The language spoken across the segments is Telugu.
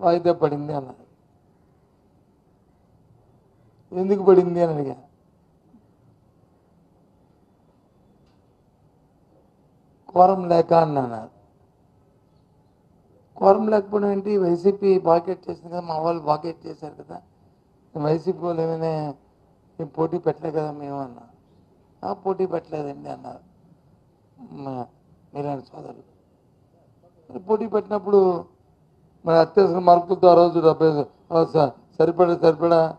వాయిదా పడింది అన్నారు ఎందుకు పడింది అని అడిగా. కోరం లేక అన్నాను. కోరం లేకపోవడం ఏంటి వైసీపీ బాకెట్ చేసింది కదా మా వాళ్ళు బాకెట్ చేశారు కదా. వైసీపీ వాళ్ళు ఏమైనా మేము పోటీ పెట్టలే కదా మేము అన్నా. "ఆ, పోటీ పెట్టలేదండి అన్నారు. మా- మీలాంటి సోదరులు. మరి పోటీ పెట్టినప్పుడు మరి అత్యవసర మార్కులతో ఆ రోజు డెబ్బై సరిపడా సరిపడా.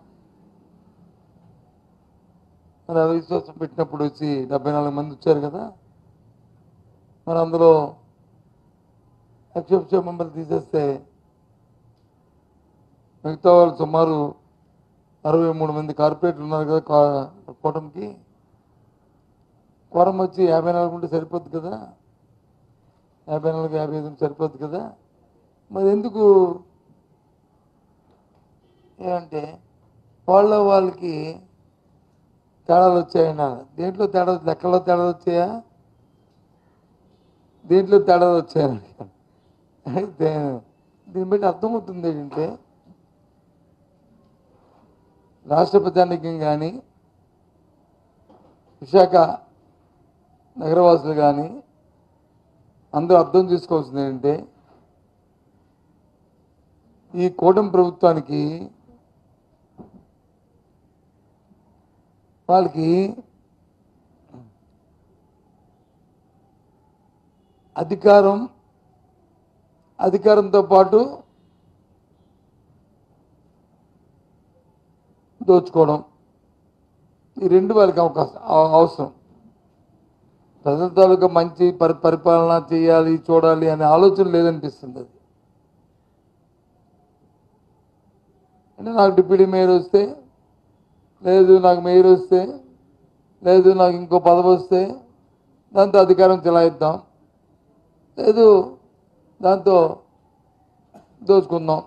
మరి అవిశ్వాసం పెట్టినప్పుడు వచ్చి డెబ్బై నాలుగు మంది వచ్చారు కదా. మరి అందులో అక్షోక్ష మమ్మల్ని తీసేస్తే మిగతా వాళ్ళు సుమారు అరవై మూడు మంది కార్పొరేట్లు ఉన్నారు కదా కా- కూటమికి. కోరం వచ్చి యాభై నాలుగు ఉంటే సరిపోద్ది కదా? యాభై నాలుగు యాభై ఐదు ఉంటే సరిపోద్ది కదా? మరి ఎందుకు? ఏమంటే వాళ్ళ వాళ్ళకి తేడాలు వచ్చాయన్నా. దేంట్లో తేడా లెక్కల్లో తేడాలు వచ్చాయా? దేంట్లో తేడాలు వచ్చాయని అయితే దీన్ని బట్టి అర్థమవుతుంది ఏంటంటే రాష్ట్ర ప్రజానికం కానీ విశాఖ నగరవాసులు కానీ అందరూ అర్థం చేసుకోవాల్సింది ఏంటంటే ఈ కూటమి ప్రభుత్వానికి వాళ్ళకి అధికారం అధికారంతో పాటు దోచుకోవడం. ఈ రెండు వాళ్ళకి అవకాశం అవ- అవసరం. ప్రజల తాలూకా మంచి పరి పరిపాలన చేయాలి చూడాలి అనే ఆలోచన లేదనిపిస్తుంది అది. అంటే నాకు డిప్యూటీ మేయర్ వస్తే లేదు నాకు మేయర్ వస్తే లేదు నాకు ఇంకో పదవి వస్తే దాంతో అధికారం చెలాయిద్దాం. లేదు దాంతో దోచుకుందాం.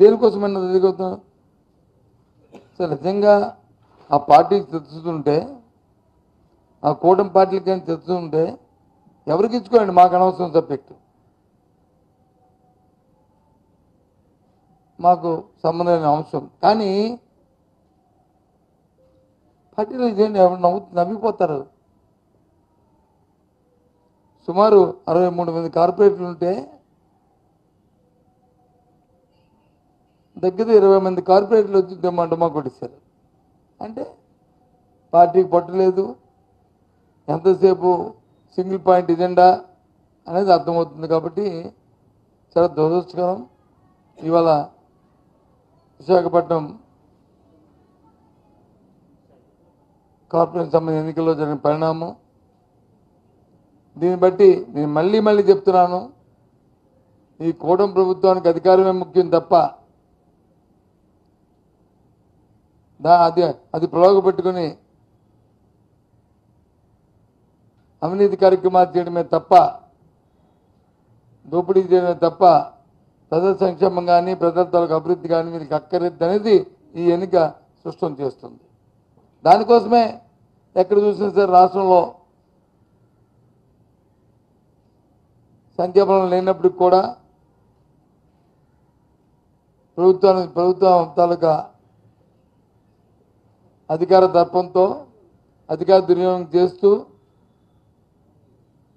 దేనికోసమైనా దిగుతాం సరే నిజంగా ఆ పార్టీకి తెచ్చుతుంటే ఆ కూటమి పార్టీలకి కానీ తెచ్చుతుంటే ఎవరికి ఇచ్చుకోండి మాకు అనవసరం సబ్జెక్టు? మాకు సంబంధమైన అంశం కానీ పార్టీలు ఇదేంటి? ఎవరు నవ్వు నవ్విపోతారు. సుమారు అరవై మూడు మంది కార్పొరేట్లు ఉంటే దగ్గర ఇరవై మంది కార్పొరేట్లు వచ్చి మంట మాకు కొట్టిస్తారు అంటే పార్టీకి పట్టలేదు. ఎంతసేపు సింగిల్ పాయింట్ ఎజెండా అనేది అర్థమవుతుంది కాబట్టి చాలా దురదృష్టకరం. ఇవాళ విశాఖపట్నం కార్పొరేషన్ సంబంధించిన ఎన్నికల్లో జరిగిన పరిణామం దీన్ని బట్టి నేను మళ్ళీ మళ్ళీ చెప్తున్నాను ఈ కూటమి ప్రభుత్వానికి అధికారమే ముఖ్యం తప్ప దా అది అది ప్రయోగ పెట్టుకుని అవినీతి కార్యక్రమాలు చేయడమే తప్ప దోపిడీ చేయడమే తప్ప ప్రజల సంక్షేమం కానీ ప్రజల తాలూకు అభివృద్ధి కానీ వీరికి అక్కర్లేదు అనేది ఈ ఎన్నిక స్పష్టం చేస్తుంది. దానికోసమే ఎక్కడ చూసినా సరే రాష్ట్రంలో సంఖ్యాబలం లేనప్పటికి కూడా ప్రభుత్వానికి ప్రభుత్వం తాలూకా అధికార దర్పంతో అధికార దుర్వినియోగం చేస్తూ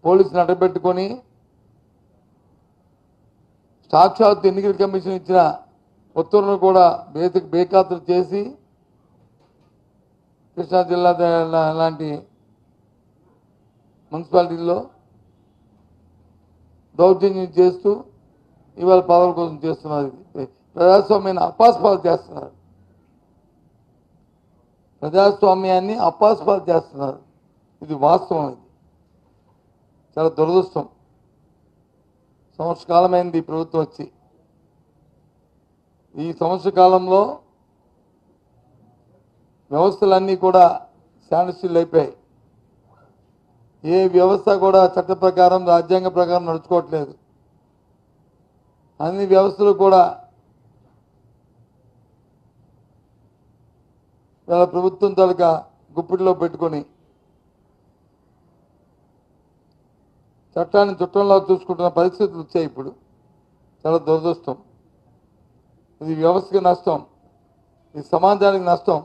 పోలీసులు అడ్డబెట్టుకొని సాక్షాత్ ఎన్నికల కమిషన్ ఇచ్చిన ఉత్తర్వులను కూడా బేసి బేఖాతరు చేసి కృష్ణా జిల్లా లాంటి మున్సిపాలిటీల్లో దౌర్జన్యం చేస్తూ ఇవాళ పదవుల కోసం చేస్తున్నారు. ఇది. ప్రజాస్వామ్యాన్ని అపాస్పాలు చేస్తున్నారు. ప్రజాస్వామ్యాన్ని అపాస్పాలు చేస్తున్నారు. ఇది వాస్తవం ఇది. చాలా దురదృష్టం. సంవత్సర కాలమైంది ఈ ప్రభుత్వం వచ్చి. ఈ సంవత్సర కాలంలో వ్యవస్థలన్నీ కూడా శాండస్టిల్ అయిపోయాయి ఏ వ్యవస్థ కూడా చట్ట ప్రకారం రాజ్యాంగ ప్రకారం నడుచుకోవట్లేదు. అన్ని వ్యవస్థలు కూడా వాళ్ళ ప్రభుత్వం తాలూకా గుప్పిటిలో పెట్టుకొని చట్టాన్ని చుట్టంలో చూసుకుంటున్న పరిస్థితులు వచ్చాయి ఇప్పుడు. చాలా దురదృష్టం. ఇది వ్యవస్థకి నష్టం. ఇది సమాజానికి నష్టం.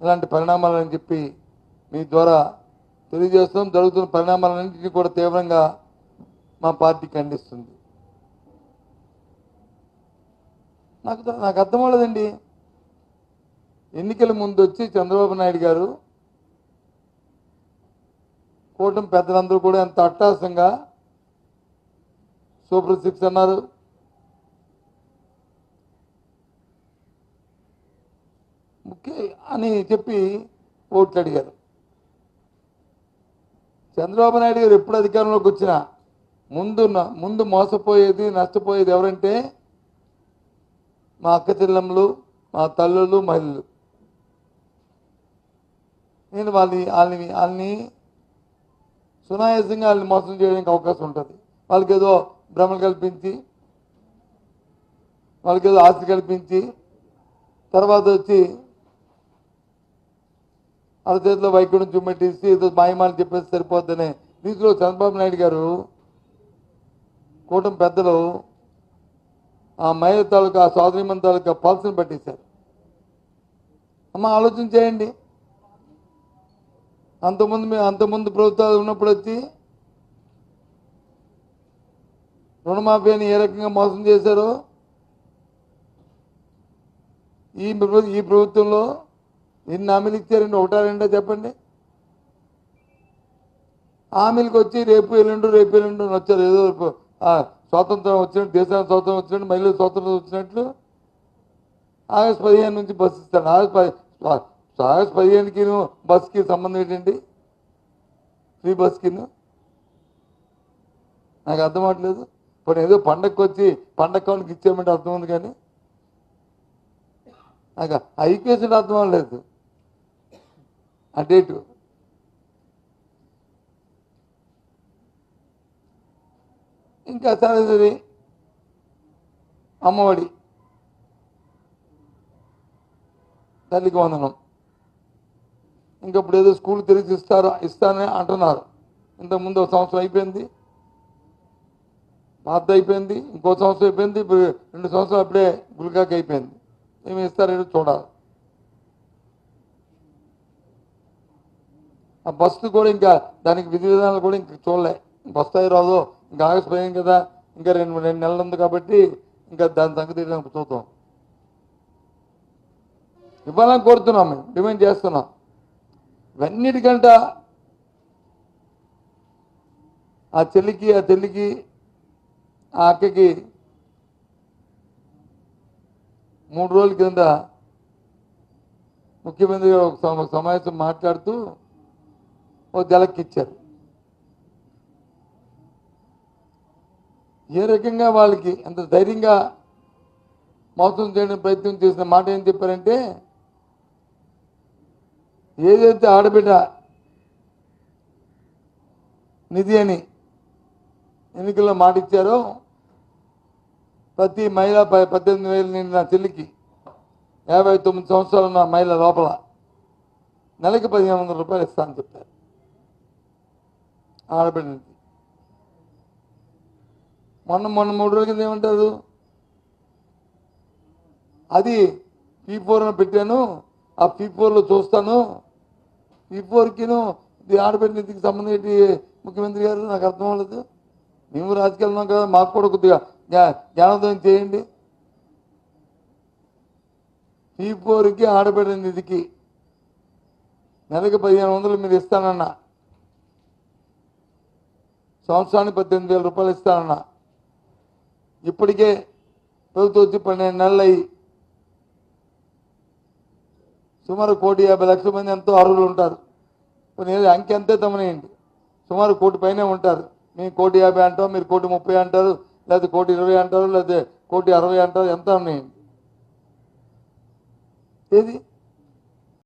ఇలాంటి పరిణామాలని చెప్పి మీ ద్వారా తెలియజేస్తున్నాం. జరుగుతున్న పరిణామాలన్నింటినీ కూడా తీవ్రంగా మా పార్టీ ఖండిస్తుంది. నాకు నాకు అర్థం అవ్వలేదండి. ఎన్నికల ముందు వచ్చి చంద్రబాబు నాయుడు గారు కూటమి పెద్దలందరూ కూడా ఎంత అట్టాసంగా సూపర్ సిక్స్ అన్నారు. ముఖ్య అని చెప్పి ఓట్లు అడిగారు. చంద్రబాబు నాయుడు గారు ఎప్పుడు అధికారంలోకి వచ్చినా ముందు ముందు మోసపోయేది నష్టపోయేది ఎవరంటే మా అక్క చెల్లెమ్మలు మా తల్లులు మహిళలు. నేను వాళ్ళని వాళ్ళని వాళ్ళని సునాయాసంగా వాళ్ళని మోసం చేయడానికి అవకాశం ఉంటుంది. వాళ్ళకి ఏదో భ్రమలు కల్పించి వాళ్ళకి ఏదో ఆస్తి కల్పించి తర్వాత వచ్చి వాళ్ళ చేతిలో వైద్యుడిని చుమ్మెట్టేసి ఏదో మాయమాలు చెప్పేసి సరిపోద్దని. దీంట్లో చంద్రబాబు నాయుడు గారు కూటమి పెద్దలు ఆ మహిళ తాలూకా ఆ సోదరిమన్ తాలూకా పల్స్ని పట్టేశారు. అమ్మ ఆలోచన చేయండి. అంతకుముందు మేము అంతకుముందు ప్రభుత్వాలు ఉన్నప్పుడు వచ్చి రుణమాఫీని ఏ రకంగా మోసం చేశారో ఈ ఈ ప్రభుత్వంలో ఎన్ని హామీలు ఇచ్చారండి? ఒకటా రెండో చెప్పండి. హామీలకు వచ్చి రేపు ఎల్లుండు రేపు ఎల్లుండు అని వచ్చారు. ఏదో స్వాతంత్రం వచ్చినట్టు దేశానికి స్వాతంత్రం వచ్చినట్టు మహిళలు స్వాతంత్రం వచ్చినట్లు ఆగస్ట్ పదిహేను నుంచి బస్సు ఇస్తాను. ఆగస్ట్ పది ఆగస్ట్ పదిహేనుకి బస్కి సంబంధం ఏంటండి? ఫ్రీ బస్కి నాకు అర్థం అవట్లేదు. ఇప్పుడు ఏదో పండగకి వచ్చి పండగ ఇచ్చేయమంటే అర్థం ఉంది కానీ నాకు ఆ అర్థం అవ్వలేదు అటు ఇటు. ఇంకా సరే అమ్మఒడి తల్లికి వందనం. ఇంకా ఇప్పుడు ఏదో స్కూల్ తెరిచి ఇస్తారు ఇస్తానని అంటున్నారు. ఇంతకుముందు ఒక సంవత్సరం అయిపోయింది. పాత అయిపోయింది ఇంకో సంవత్సరం అయిపోయింది ఇప్పుడు రెండు సంవత్సరాలు అప్పుడే గుల్కాకి అయిపోయింది. ఏమి ఇస్తారో చూడాలి. ఆ బస్సు కూడా ఇంకా దానికి విధి విధానాలు కూడా ఇంకా చూడలే. ఇంక వస్తాయి రాదు. ఇంకా ఆగస్ట్ పోయాం కదా. ఇంకా రెండు రెండు నెలలు ఉంది కాబట్టి ఇంకా దాని సంగతి చూద్దాం. ఇవ్వాలని కోరుతున్నాం మేము. డిమాండ్ చేస్తున్నాం. ఇవన్నిటికంట ఆ చెల్లికి ఆ చెల్లికి ఆ అక్కకి మూడు రోజుల కింద ముఖ్యమంత్రి గారు ఒక సమావేశం మాట్లాడుతూ ఓ జలక్కిచ్చారు ఏ రకంగా వాళ్ళకి అంత ధైర్యంగా మోసం చేయడానికి ప్రయత్నం చేసిన మాట ఏం చెప్పారంటే ఏదైతే ఆడబిడ్డ నిధి అని ఎన్నికల్లో మాట ఇచ్చారో ప్రతి మహిళ ప- పద్దెనిమిది వేలు నా చెల్లికి యాభై తొమ్మిది సంవత్సరాలు ఉన్న మహిళ లోపల నెలకి పదిహేను వందల రూపాయలు ఇస్తానని చెప్పారు. ఆడబిడ్డ. మొన్న మొన్న మూడు రోజుల కింద ఏమంటారు? అది పీ ఫోర్ను పెట్టాను ఆ పీ ఫోర్లో చూస్తాను. పీ ఫోర్కిను ఇది ఆడబిడ్డ నిధికి సంబంధం ఏంటి ముఖ్యమంత్రి గారు? నాకు అర్థం అవ్వలేదు. మేము రాజకీయాలు కదా మాకు కూడా కొద్దిగా జ్ఞానోదయం చేయండి. పీ ఫోర్కి ఆడబిడ్డ నిధికి నెలకి పదిహేను వందలు మీరు ఇస్తానన్నా. సంవత్సరానికి పద్దెనిమిది వేల రూపాయలు ఇస్తానన్నా. ఇప్పటికే ప్రభుత్వం వచ్చి పన్నెండు నెలలు అయ్యి సుమారు కోటి యాభై లక్షల మంది ఎంతో అర్హులు ఉంటారు. నేను అంకెంతే అంకె అంతే తమనేయండి. సుమారు కోటి పైనే ఉంటారు. మేము కోటి యాభై అంటాం మీరు కోటి ముప్పై అంటారు లేదా కోటి ఇరవై అంటారు లేదా కోటి అరవై అంటారు ఎంత ఉన్నాయండి ఏది?